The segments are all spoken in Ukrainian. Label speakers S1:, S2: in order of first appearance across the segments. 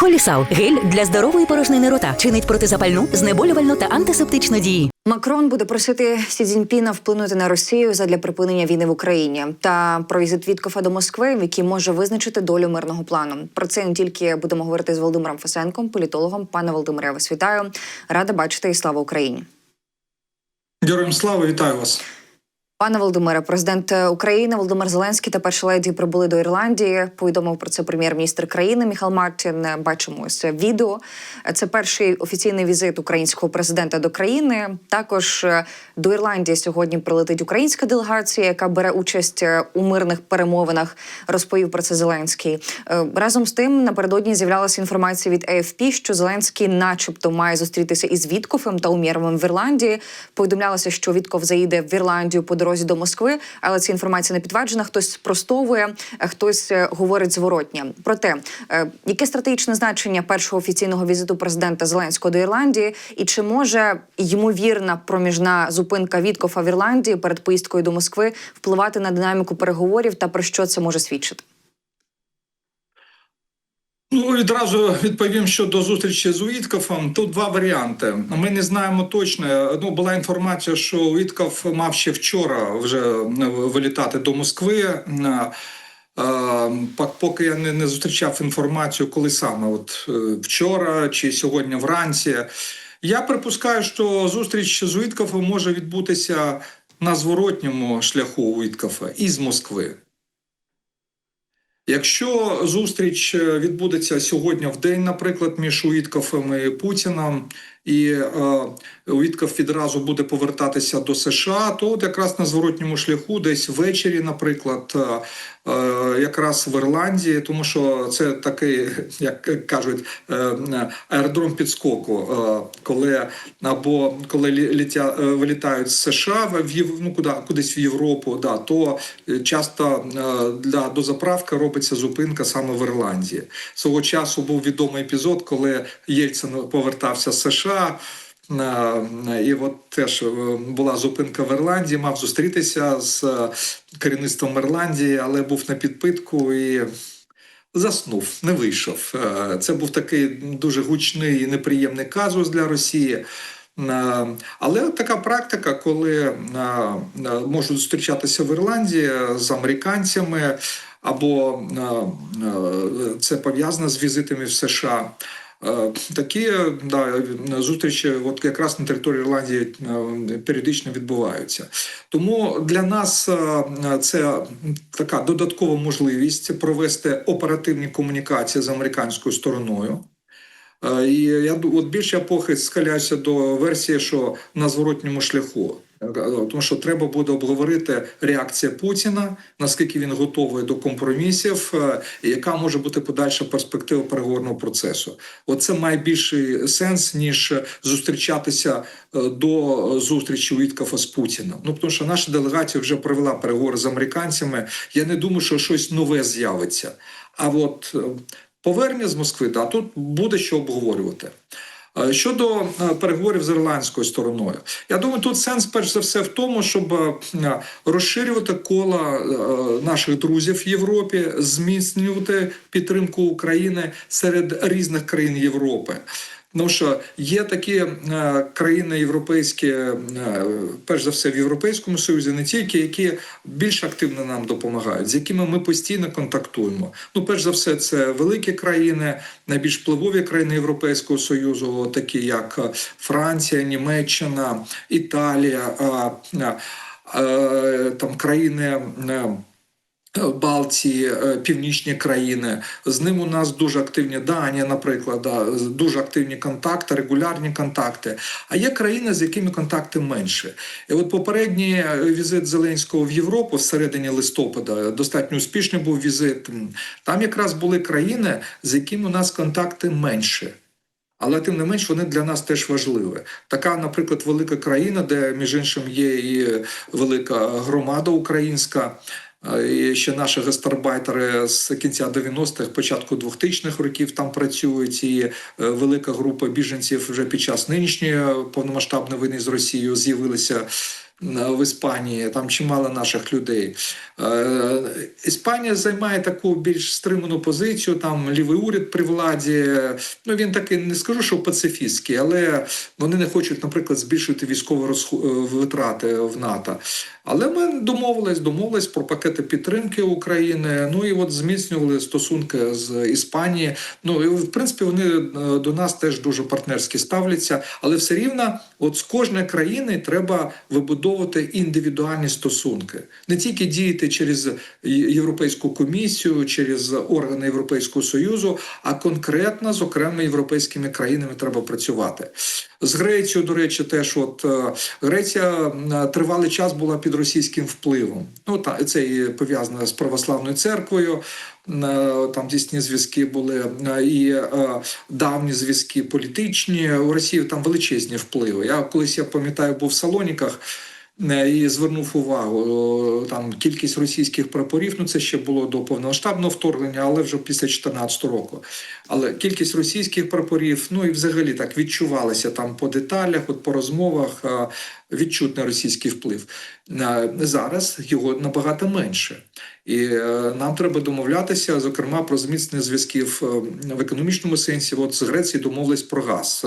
S1: Холісал гель для здорової порожнини рота чинить протизапальну, знеболювальну та антисептичну дії.
S2: Макрон буде просити Сі Цзіньпіна вплинути на Росію задля припинення війни в Україні та про візит Віткофа до Москви, який може визначити долю мирного плану. Про це не тільки будемо говорити з Володимиром Фесенком, політологом. Пане Володимире, я вас вітаю. Рада бачити і слава Україні.
S3: Героям слава, вітаю вас.
S2: Пане Володимире, президент України Володимир Зеленський та перша леді прибули до Ірландії. Повідомив про це прем'єр-міністр країни Міхал Мартін. Бачимо ось відео. Це перший офіційний візит українського президента до країни. Також е, до Ірландії сьогодні прилетить українська делегація, яка бере участь е, у мирних перемовинах. Розповів про це Зеленський. Е, Разом з тим напередодні з'являлася інформація від AFP, що Зеленський, начебто, має зустрітися із Віткофем та Умєровим в Ірландії. Повідомлялося, що Вітков заїде в Ірландію по дорозі до Москви, але ця інформація не підтверджена. Хтось спростовує, хтось е, говорить зворотнє. Проте, е, яке стратегічне значення першого офіційного візиту президента Зеленського до Ірландії, і чи може ймовірна проміжна зупинка Віткофа в Ірландії перед поїздкою до Москви впливати на динаміку переговорів та про що це може свідчити?
S3: Ну відразу відповім щодо зустрічі з Уіткофом. Тут два варіанти. Ми не знаємо точно. Ну була інформація, що Уітков мав ще вчора вже вилітати до Москви. Е, Поки я не, не зустрічав інформацію, коли саме от е, вчора чи сьогодні вранці. Я припускаю, що зустріч з Уіткофом може відбутися на зворотньому шляху Уіткофа із Москви. Якщо зустріч е, відбудеться сьогодні в день, наприклад, між Уіткофом і Путіном, і е, Уітков відразу буде повертатися до США, то от якраз на зворотньому шляху, десь ввечері, наприклад, е, е, якраз в Ірландії, тому що це такий, як кажуть, аеродром підскоку, коли або коли лі- літя, вилітають з США в ну, куди, кудись в Європу, да, то часто для дозаправки робиться зупинка саме в Ірландії. Свого часу був відомий епізод, коли Єльцин повертався з США. Е, І от теж е, була зупинка в Ірландії, мав зустрітися з е, керівництвом Ірландії, але був на підпитку і заснув, не вийшов. Це був такий дуже гучний і неприємний казус для Росії. Але така практика, коли можуть зустрічатися в Ірландії з американцями, або це пов'язано з візитами в США. Е, Такі да, зустрічі, от якраз на території Ірландії е, періодично відбуваються. Тому для нас е, це така додаткова можливість провести оперативні комунікації з американською стороною. І я от більше я похи схиляюся до версії, що на зворотньому шляху. Е, Тому що треба буде обговорити реакція Путіна, наскільки він готовий до компромісів, е, яка може бути подальша перспектива переговорного процесу. Оце має більший сенс, ніж зустрічатися е, до зустрічі Віткафа з Путіним. Ну тому що наша делегація вже провела переговори з американцями. Я не думаю, що щось нове з'явиться. А от повернення з Москви, да, тут буде що обговорювати. Е, Щодо е, переговорів з ірландською стороною, я думаю, тут сенс перш за все в тому, щоб е, розширювати коло е, наших друзів в Європі, зміцнювати підтримку України серед різних країн Європи. Тому що є такі е, країни європейські, е, перш за все в Європейському Союзі, не тільки які більш активно нам допомагають, з якими ми постійно контактуємо. Ну, перш за все, це великі країни, найбільш впливові країни Європейського Союзу, такі як е, Франція, Німеччина, Італія, там країни. Е, Балтії, е, північні країни. З ним у нас дуже активні Данія, наприклад, да, дуже активні контакти, регулярні контакти. А є країни, з якими контакти менше. І от попередній е, візит Зеленського в Європу всередині листопада достатньо успішний був візит. Там якраз були країни, з якими у нас контакти менше. Але тим не менш вони для нас теж важливі. Така, наприклад, велика країна, де між іншим є і велика громада українська. І ще наші гастарбайтери з кінця 90-х, початку 2000-х років там працюють. І е, велика група біженців вже під час нинішньої повномасштабної війни з Росією з'явилися в Іспанії, там чимало наших людей. Е, Іспанія займає таку більш стриману позицію. Там лівий уряд при владі. Ну він такий не скажу, що пацифістський, але вони не хочуть, наприклад, збільшити військові розху- е, витрати в НАТО. Але ми домовились, домовились про пакети підтримки України. Ну і от зміцнювали стосунки з Іспанії. Ну і в принципі вони е, до нас теж дуже партнерськи ставляться, але все рівно, от з кожної країни треба вибудовувати індивідуальні стосунки, не тільки діяти через Європейську комісію, через органи Європейського союзу, а конкретно з окремими європейськими країнами треба працювати. З Грецією, до речі, теж от е, Греція е, тривалий час була під російським впливом. Ну та це і пов'язано з православною церквою. Е, Там дійсні зв'язки були е, і е, давні зв'язки політичні. У Росії там величезні впливи. Я колись я пам'ятаю, був в Салоніках. І звернув увагу там кількість російських прапорів. Ну це ще було до повномасштабного вторгнення, але вже після 2014 року. Але кількість російських прапорів, ну і взагалі так відчувалося там по деталях, от по розмовах відчутний російський вплив. Зараз його набагато менше, і е, нам треба домовлятися, зокрема, про зміцнення зв'язків е, в економічному сенсі. От з Греції домовились про газ.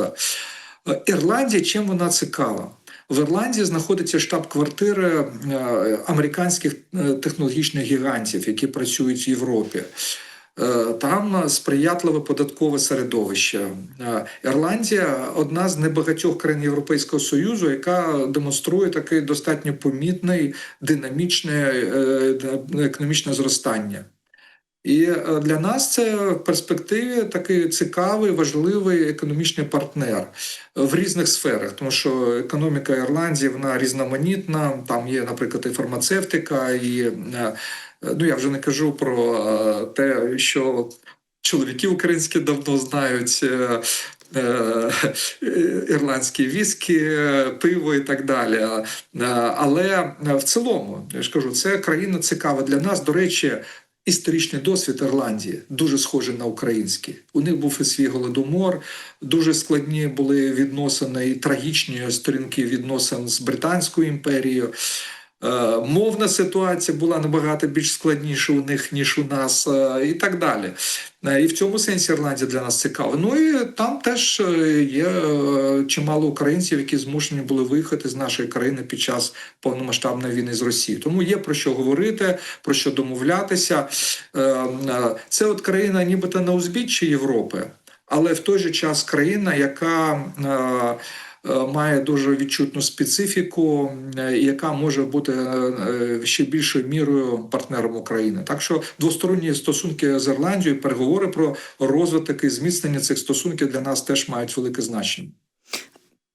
S3: Е, Ірландія чим вона цікава? В Ірландії знаходиться штаб-квартира е, американських е, технологічних гігантів, які працюють в Європі. Е, Там сприятливе податкове середовище. Ірландія одна з небагатьох країн Європейського Союзу, яка демонструє такий достатньо помітний динамічне економічне зростання. І е, для нас це в перспективі такий цікавий, важливий економічний партнер е, в різних сферах, тому що економіка Ірландії вона різноманітна. Там є, наприклад, і фармацевтика, і е, ну я вже не кажу про те, що чоловіки українські давно знають. Ірландські віскі, пиво і так далі. Але в цілому, я ж кажу, це країна цікава для нас. До речі, Історичний досвід Ірландії дуже схожий на український. У них був і свій голодомор, дуже складні були відносини і трагічні сторінки відносин з Британською імперією. Е, Мовна ситуація була набагато більш складніша у них, ніж у нас, е, і так далі. Е, І в цьому сенсі Ірландія для нас цікава. Ну і там теж є чимало українців, які змушені були виїхати з нашої країни під час повномасштабної війни з Росією. Тому є про що говорити, про що домовлятися. Це от країна, нібито на узбіччі Європи, але в той же час країна, яка має дуже відчутну специфіку, е, яка може бути е, е, ще більшою мірою партнером України. Так що двосторонні стосунки з Ірландією, переговори про розвиток і зміцнення цих стосунків для нас теж мають велике значення.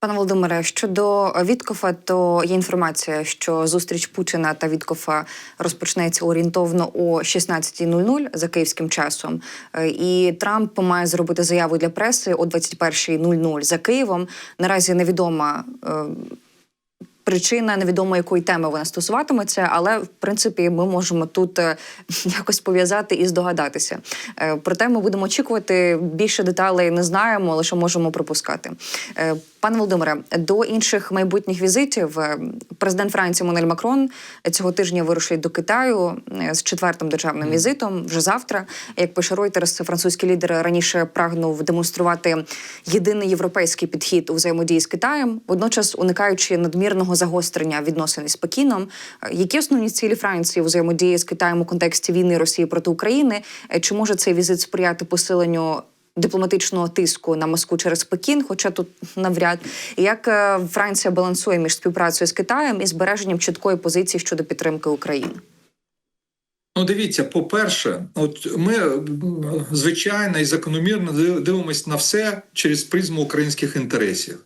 S2: Пане Володимире, щодо Віткофа, то є інформація, що зустріч Путіна та Віткофа розпочнеться орієнтовно о 16.00 за київським часом. Е, І Трамп має зробити заяву для преси о 21.00 за Києвом. Наразі невідома. е, Причина невідомо якої теми вона стосуватиметься, але в принципі ми можемо тут е, якось пов'язати і здогадатися. Е, Проте ми будемо очікувати більше деталей, не знаємо, лише можемо припускати. Пане Володимире, до інших майбутніх візитів е, президент Франції Монель Макрон цього тижня вирушить до Китаю е, з четвертим державним візитом вже завтра. Як пише Reuters, французький лідер раніше прагнув демонструвати єдиний європейський підхід у взаємодії з Китаєм, водночас уникаючи надмірного загострення відносин із Пекіном. Е, Які основні цілі Франції у взаємодії з Китаєм у контексті війни Росії проти України? Чи може цей візит сприяти посиленню? Дипломатичного тиску на Москву через Пекін, хоча тут навряд як е, Франція балансує між співпрацею з Китаєм і збереженням чіткої позиції щодо підтримки України.
S3: Ну, дивіться, по-перше, от ми звичайно і закономірно дивимося на все через призму українських інтересів.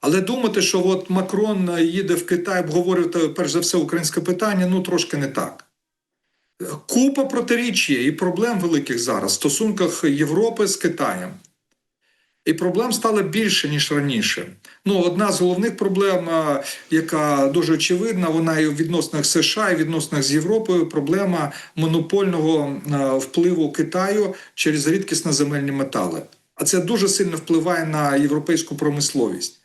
S3: Але думати, що от Макрон їде в Китай обговорювати перш за все українське питання, ну трошки не так. Купа протиріч є і проблем великих зараз в стосунках Європи з Китаєм. І проблем стало більше, ніж раніше. Ну, одна з головних проблем, яка дуже очевидна, вона і в відносинах США, і в відносинах з Європою, проблема монопольного впливу Китаю через рідкісно земельні метали. А це дуже сильно впливає на європейську промисловість.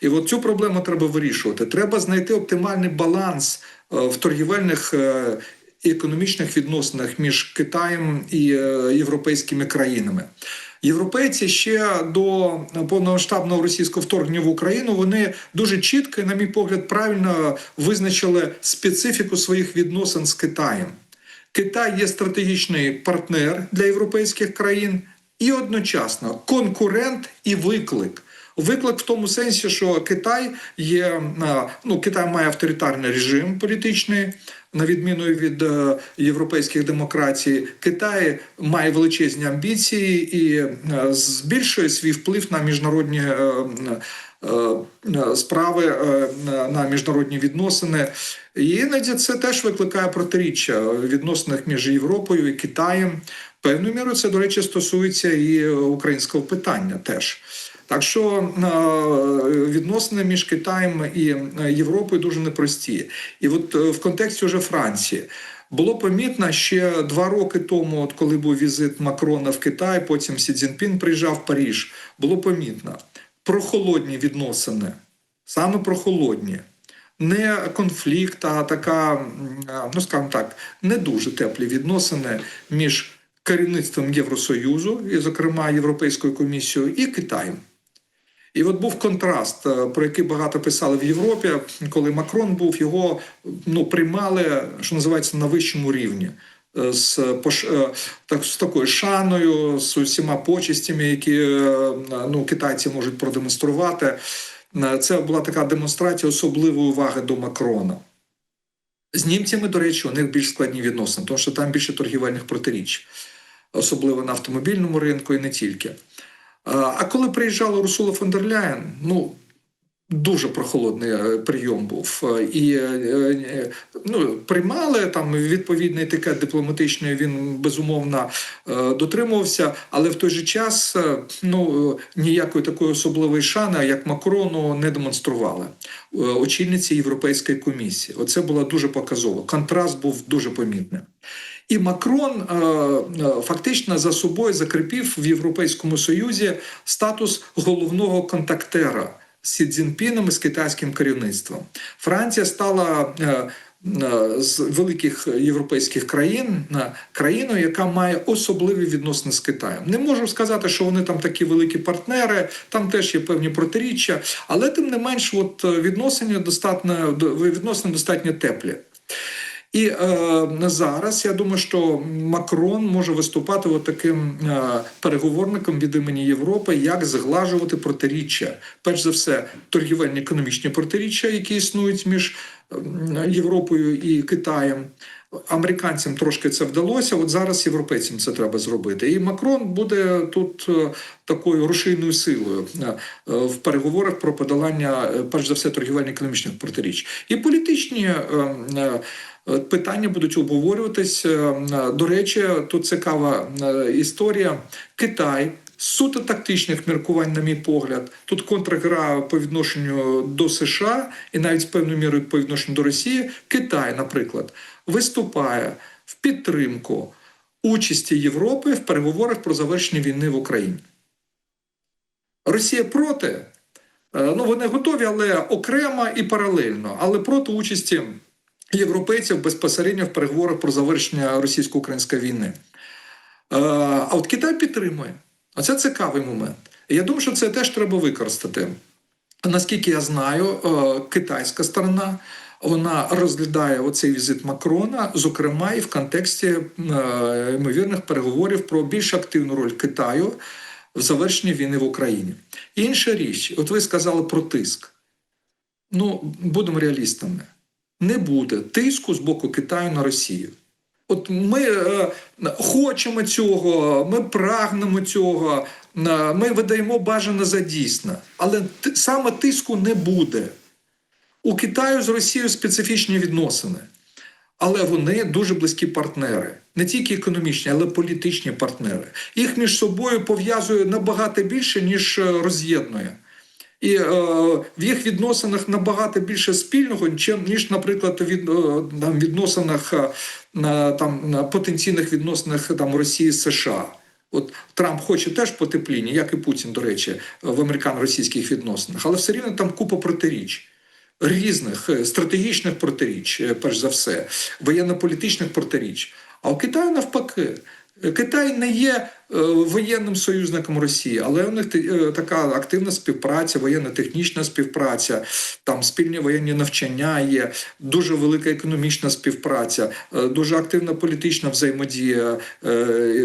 S3: І от цю проблему треба вирішувати. Треба знайти оптимальний баланс е, в торгівельних е, економічних відносинах між Китаєм і е, європейськими країнами. Європейці ще до повномасштабного російського вторгнення в Україну вони дуже чітко, на мій погляд, правильно визначили специфіку своїх відносин з Китаєм. Китай є стратегічний партнер для європейських країн і одночасно конкурент і виклик. Виклик в тому сенсі, що Китай є ну Китай має авторитарний режим політичний, на відміну від е, європейських демократій. Китай має величезні амбіції і е, збільшує свій вплив на міжнародні. е, Справи на міжнародні відносини, і іноді це теж викликає протиріччя в відносинах між Європою і Китаєм. Певною мірою це, до речі, стосується і українського питання теж. Так що е, відносини між Китаєм і е, Європою дуже непрості. І от е, в контексті вже Франції. Було помітно ще два роки тому, от коли був візит Макрона в Китай, потім Сі Цзіньпін приїжджав в Паріж. Було помітно прохолодні відносини, саме прохолодні. Не конфлікт, а така, ну скажімо так, не дуже теплі відносини між керівництвом Євросоюзу, і, зокрема, Європейською комісією, і Китаєм. І от був контраст, е, про який багато писали в Європі, коли Макрон був, його ну, приймали, що називається, на вищому рівні. е, З, е, так, з такою шаною, з усіма почестями, які ну, китайці можуть продемонструвати. Це була така демонстрація особливої уваги до Макрона. З німцями, до речі, у них більш складні відносини, тому що там більше торгівельних протиріч, особливо на автомобільному ринку і не тільки. А коли приїжджала Урсула фон дер Ляєн, ну дуже прохолодний е, прийом був. Е, І е, ну, приймали там відповідний етикет дипломатичний, він безумовно дотримувався, але в той же час ну, ніякої такої особливої шани, як Макрону, не демонстрували очільниці Європейської комісії. Оце було дуже показово. Контраст був дуже помітним. І Макрон е, е, фактично за собою закріпив в Європейському Союзі статус головного контактера з Сі Цзіньпіном і з китайським керівництвом. Франція стала е, з великих європейських країн країною, яка має особливі відносини з Китаєм. Не можу сказати, що вони там такі великі партнери, там теж є певні протиріччя, але тим не менш, от відносини достатньо відносини достатньо теплі. І е, зараз я думаю, що Макрон може виступати от таким е, переговорником від імені Європи, як зглажувати протиріччя. Перш за все, торгівельні економічні протиріччя, які існують між Європою і Китаєм. Американцям трошки це вдалося. От зараз європейцям це треба зробити. І Макрон буде тут е, такою рушійною силою е, е, в переговорах про подолання, перш за все, торгівельно-економічних протиріч. І політичні питання будуть обговорюватись. Е, е, До речі, тут цікава е, історія. Китай. Суто тактичних міркувань, на мій погляд, тут контргра по відношенню до США і навіть з певною мірою по відношенню до Росії. Китай, наприклад, виступає в підтримку участі Європи в переговорах про завершення війни в Україні. Росія проти. Е, Ну, вони готові, але окремо і паралельно, але проти участі європейців безпосередньо в переговорах про завершення російсько-української війни. Е, А от Китай підтримує. Оце цікавий момент. Я думаю, що це теж треба використати. Наскільки я знаю, е, китайська сторона вона розглядає оцей візит Макрона, зокрема і в контексті е, ймовірних переговорів про більш активну роль Китаю в завершенні війни в Україні. Інша річ, от ви сказали про тиск. Ну, будемо реалістами. Не буде тиску з боку Китаю на Росію. От ми е, хочемо цього, ми прагнемо цього, е, ми видаємо бажане за дійсне, але саме тиску не буде. У Китаю з Росією специфічні відносини, але вони дуже близькі партнери, не тільки економічні, але й політичні партнери. Їх між собою пов'язує набагато більше, ніж е, роз'єднує. І е, в їх відносинах набагато більше спільного, чим ніж, наприклад, від, е, там, відносинах е, там потенційних відносинах там Росії з США. От Трамп хоче теж потепління, як і Путін, до речі, в американо-російських відносинах, але все рівно там купа протиріч. Різних е, стратегічних протиріч, перш за все, воєнно-політичних протиріч. А у Китаю навпаки. Китай не є е, воєнним союзником Росії, але у них е, така активна співпраця, воєнно-технічна співпраця, там спільні воєнні навчання є, дуже велика економічна співпраця, е, дуже активна політична взаємодія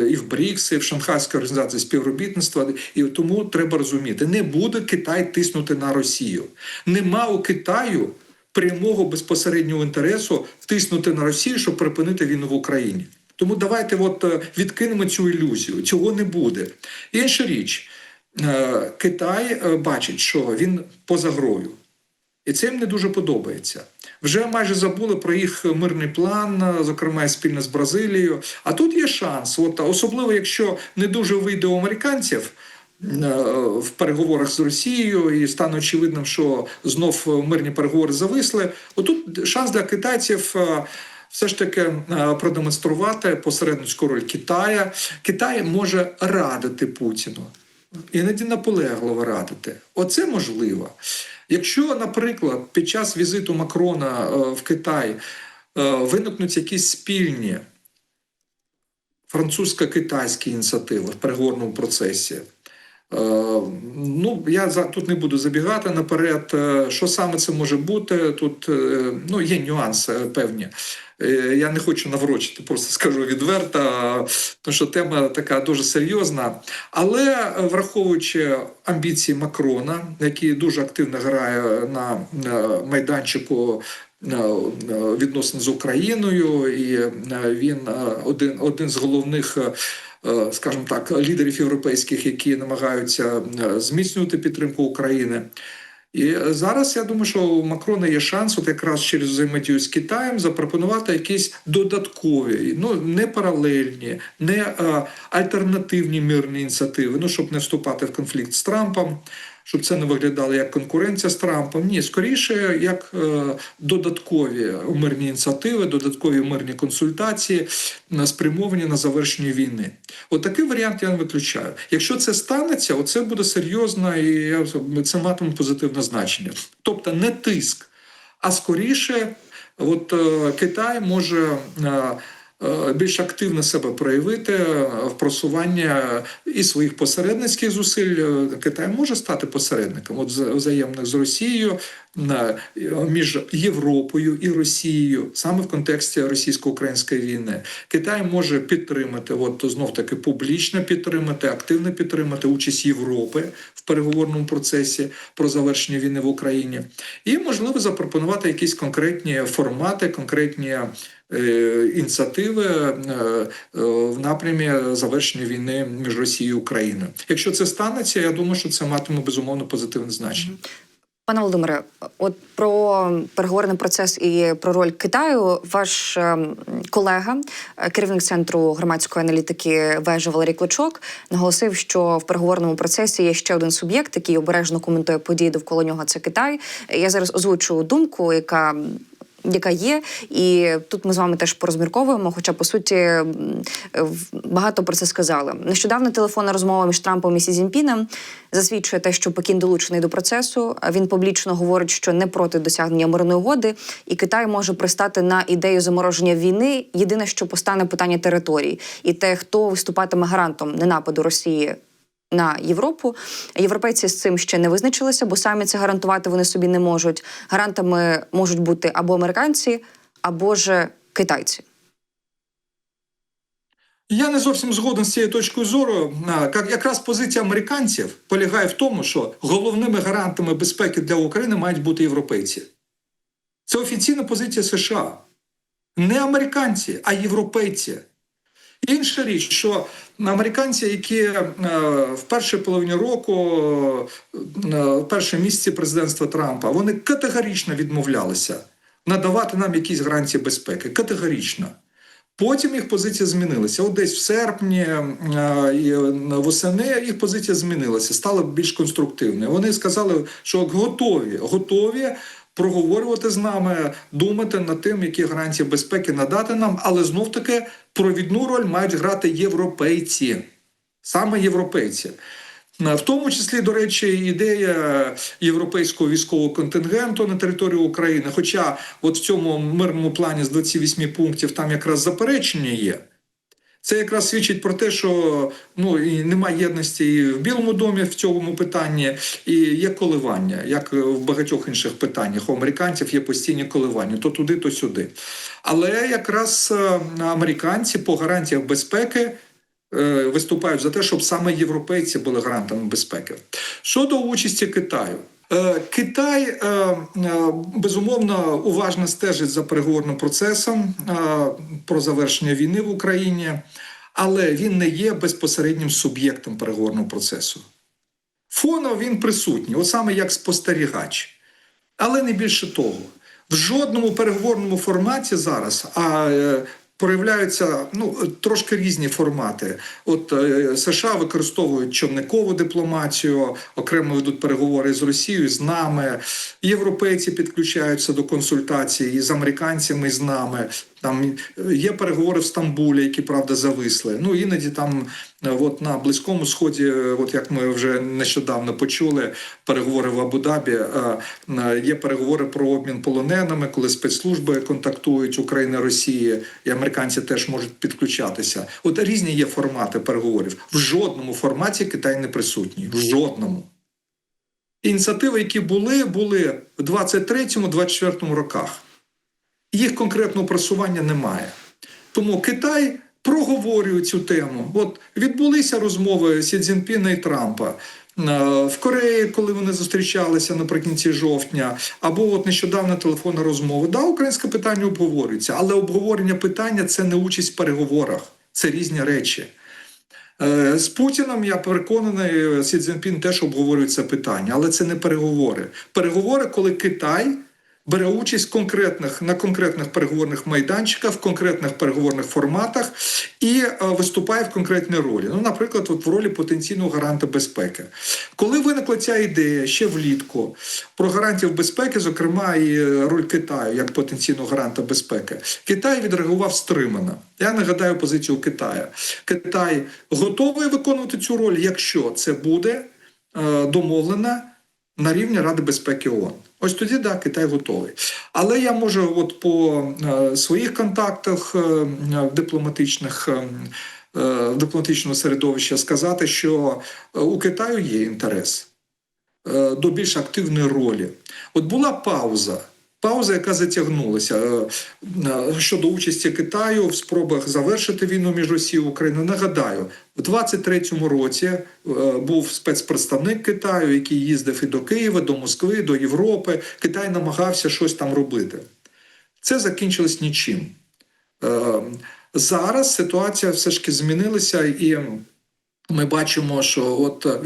S3: і в БРІКС, і в Шанхайській організації співробітництва. І тому треба розуміти, не буде Китай тиснути на Росію. Нема у Китаю прямого безпосереднього інтересу тиснути на Росію, щоб припинити війну в Україні. Тому давайте от е, відкинемо цю ілюзію. Цього не буде. Інша річ, е, Китай е, бачить, що він поза грою. І це їм не дуже подобається. Вже майже забули про їх мирний план, зокрема спільно з Бразилією. А тут є шанс, от особливо якщо не дуже вийде у американців. В переговорах з Росією і стане очевидним, що знов мирні переговори зависли. Отут шанс для китайців все ж таки е, продемонструвати посередницьку роль Китая. Китай може радити Путіну, іноді наполегливо радити. Оце можливо. Якщо, наприклад, під час візиту Макрона е, в Китай е, виникнуть якісь спільні французько-китайські ініціативи в переговорному процесі. Ну, я тут не буду забігати наперед. Що саме це може бути? Тут ну, є нюанси певні. Е, Я не хочу наврочити, просто скажу відверто, тому що тема така дуже серйозна. Але е, враховуючи амбіції Макрона, який дуже активно грає на е, майданчику відносин з Україною, і він один, один з головних. Скажімо так, лідерів європейських, які намагаються зміцнювати підтримку України. І е, зараз я думаю, що у Макрона є шанс, от якраз через взаємодію з Китаєм, запропонувати якісь додаткові, ну не паралельні, не а, альтернативні мирні ініціативи, ну щоб не вступати в конфлікт з Трампом, щоб це не виглядало як конкуренція з Трампом. Ні, скоріше як е, додаткові мирні ініціативи, додаткові мирні консультації, е, спрямовані на завершення війни. От такий варіант я не виключаю. Якщо це станеться, оце буде серйозно і це матиме позитивне значення. Тобто не тиск, а скоріше, от е, Китай може. Е, Більш активно себе проявити е, в просування і своїх посередницьких зусиль. Е, Китай може стати посередником от вза- взаємних з Росією між Європою і Росією, саме в контексті російсько-української війни. Китай може підтримати, от знов таки публічно підтримати, активно підтримати участь Європи в переговорному процесі про завершення війни в Україні, і можливо запропонувати якісь конкретні формати, конкретні. е, Ініціативи е, е, в напрямі завершення війни між Росією і Україною. Якщо це станеться, я думаю, що це матиме безумовно позитивне значення.
S2: Пане Володимире, от про переговорний процес і про роль Китаю, ваш ем, колега, е, керівник центру громадської аналітики вежа Валерій Клочок, наголосив, що в переговорному процесі є ще один суб'єкт, який обережно коментує події довкола нього. Це Китай. Я зараз озвучу думку, яка яка є, і тут ми з вами теж порозмірковуємо. Хоча по суті багато про це сказали. Нещодавно телефонна розмова між Трампом і Сі Цзіньпінем засвідчує те, що Пекін долучений до процесу. Він публічно говорить, що не проти досягнення мирної угоди, і Китай може пристати на ідею замороження війни. Єдине, що постане питання територій, і те, хто виступатиме гарантом ненападу Росії на Європу. Європейці з цим ще не визначилися, бо самі це гарантувати вони собі не можуть. Гарантами можуть бути або американці, або ж китайці.
S3: Я не зовсім згоден з цією точкою зору. Якраз позиція американців полягає в тому, що головними гарантами безпеки для України мають бути європейці. Це офіційна позиція США. Не американці, а європейці. Інша річ, що американці, які е, в першій половині року, е, в перші місяці президентства Трампа, вони категорично відмовлялися надавати нам якісь гарантії безпеки. Категорично. Потім їх позиція змінилася. От десь в серпні е, восени їх позиція змінилася, стала більш конструктивною. Вони сказали, що готові, готові проговорювати з нами, думати над тим, які гарантії безпеки надати нам, але знов таки провідну роль мають грати європейці. саме європейці. В тому числі, до речі, ідея європейського військового контингенту на територію України. Хоча, от в цьому мирному плані з 28 пунктів там якраз заперечення є. Це якраз свідчить про те, що ну і немає єдності і в Білому домі в цьому питанні, і є коливання, як в багатьох інших питаннях. У американців є постійні коливання, то туди, то сюди. Але якраз е, американці по гарантіях безпеки е, виступають за те, щоб саме європейці були гарантами безпеки. Щодо участі Китаю. Е, Китай е, е, безумовно уважно стежить за переговорним процесом про завершення війни в Україні, але він не є безпосереднім суб'єктом переговорного процесу. Фоново він присутній, от саме як спостерігач. Але не більше того. В жодному переговорному форматі зараз, а проявляються ну, трошки різні формати. От е, США використовують човникову дипломатію, окремо ведуть переговори з Росією, з нами. Європейці підключаються до консультацій з американцями, з нами. Там є переговори в Стамбулі, які правда зависли. Ну іноді там, е, от на близькому сході, е, от як ми вже нещодавно почули, переговори в Абу-Дабі. е, е, Є переговори про обмін полоненими, коли спецслужби контактують Україна, Росія, і американці теж можуть підключатися. От різні є формати переговорів. В жодному форматі Китай не присутній. В жодному. Ініціативи, які були, були в 23-24 роках їх конкретного просування немає. Тому Китай проговорює цю тему. От відбулися розмови Сі Цзіньпіна і Трампа. е, В Кореї, коли вони зустрічалися наприкінці жовтня, або от нещодавно телефонна розмова. Да, українське питання обговорюється, але обговорення питання це не участь в переговорах, це різні речі. Е, З Путіном я переконаний, Сі Цзіньпін теж обговорює це питання, але це не переговори. Переговори, коли Китай бере участь в конкретних на конкретних переговорних майданчиках, в конкретних переговорних форматах і е, виступає в конкретній ролі. Ну, наприклад, от в ролі потенційного гаранта безпеки. Коли виникла ця ідея ще влітку про гарантів безпеки, зокрема і е, роль Китаю як потенційного гаранта безпеки, Китай відреагував стримано. Я нагадаю позицію Китаю. Китай готовий виконувати цю роль, якщо це буде е, домовлено на рівні Ради безпеки ООН. Ось тоді да, Китай готовий. Але я можу, от по е, своїх контактах в дипломатичних. дипломатичного середовища сказати, що е, у Китаю є інтерес е, до більш активної ролі. От була пауза. Пауза, яка затягнулася е, е, щодо участі Китаю в спробах завершити війну між Росією і Україною. Нагадаю, в 23-му році е, був спецпредставник Китаю, який їздив і до Києва, до Москви, до Європи. Китай намагався щось там робити. Це закінчилось нічим. Зараз ситуація все ж таки змінилася і. Ми бачимо, що от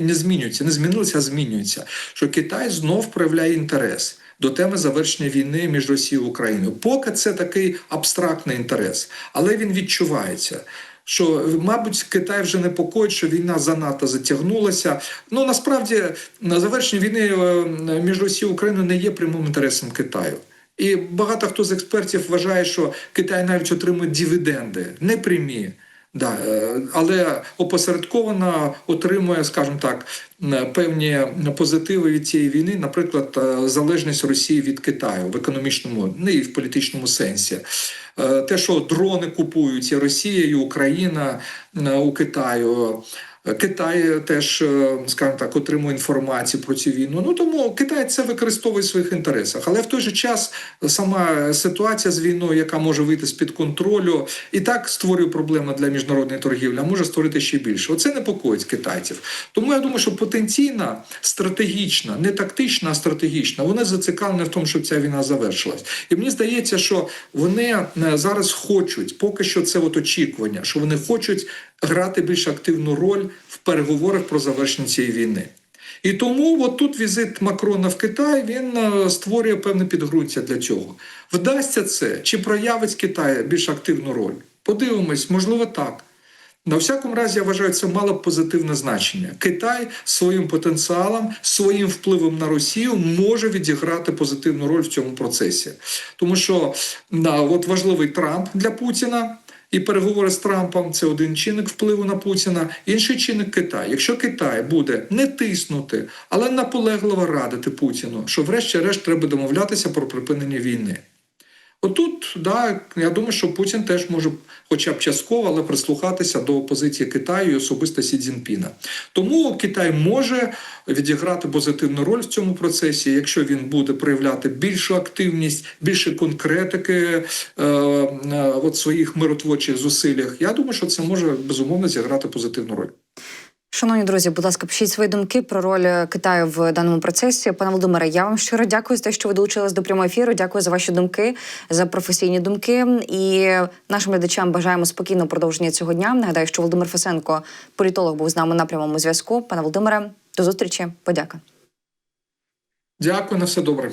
S3: не змінюється, не змінилося, а змінюється. Що Китай знов проявляє інтерес до теми завершення війни між Росією і Україною. Поки це такий абстрактний інтерес, але він відчувається. Що, мабуть, Китай вже непокоїть, що війна занадто затягнулася. Ну насправді на завершення війни е, між Росією і Україною не є прямим інтересом Китаю. І багато хто з експертів вважає, що Китай навіть отримує дивіденди, не прямі. Да, е, але опосередковано отримує, скажімо так, певні позитиви від цієї війни, наприклад, е, залежність Росії від Китаю в економічному, не і в політичному сенсі. Е, Те, що дрони купують і Росія, і Україна у Китаю. Китай теж, е, скажімо так, отримує інформацію про цю війну. Ну тому Китай це використовує в своїх інтересах. Але в той же час сама ситуація з війною, яка може вийти з під контролю, і так створює проблеми для міжнародної торгівлі, а може створити ще більше. Оце непокоїть китайців. Тому я думаю, що потенційна, стратегічна, не тактична, а стратегічна, вони зацікавлені в тому, щоб ця війна завершилась. І мені здається, що вони е, зараз хочуть, поки що це от очікування, що вони хочуть грати більш активну роль в переговорах про завершення цієї війни. І тому от тут візит Макрона в Китай він е, створює певне підґрунтя для цього. Вдасться це чи проявить Китай більш активну роль? Подивимось, можливо, так. На всякому разі, я вважаю, це мало б позитивне значення. Китай своїм потенціалом, своїм впливом на Росію може відіграти позитивну роль в цьому процесі. Тому що да, от важливий Трамп для Путіна. І переговори з Трампом це один чинник впливу на Путіна. Інший чинник Китай. Якщо Китай буде не тиснути, але наполегливо радити Путіну, що врешті-решт треба домовлятися про припинення війни. Отут, да, я думаю, що Путін теж може, хоча б частково, але прислухатися до позиції Китаю і особисто Сі Цзіньпіна. Тому Китай може відіграти позитивну роль в цьому процесі, якщо він буде проявляти більшу активність, більше конкретики е, е, от своїх миротворчих зусиллях. Я думаю, що це може безумовно зіграти позитивну роль.
S2: Шановні друзі, будь ласка, пишіть свої думки про роль Китаю в даному процесі. Пане Володимире, я вам щиро дякую за те, що ви долучились до прямого ефіру. Дякую за ваші думки, за професійні думки. І нашим глядачам бажаємо спокійного продовження цього дня. Нагадаю, що Володимир Фесенко, політолог, був з нами на прямому зв'язку. Пане Володимире, до зустрічі. Подяка.
S3: Дякую на все добре.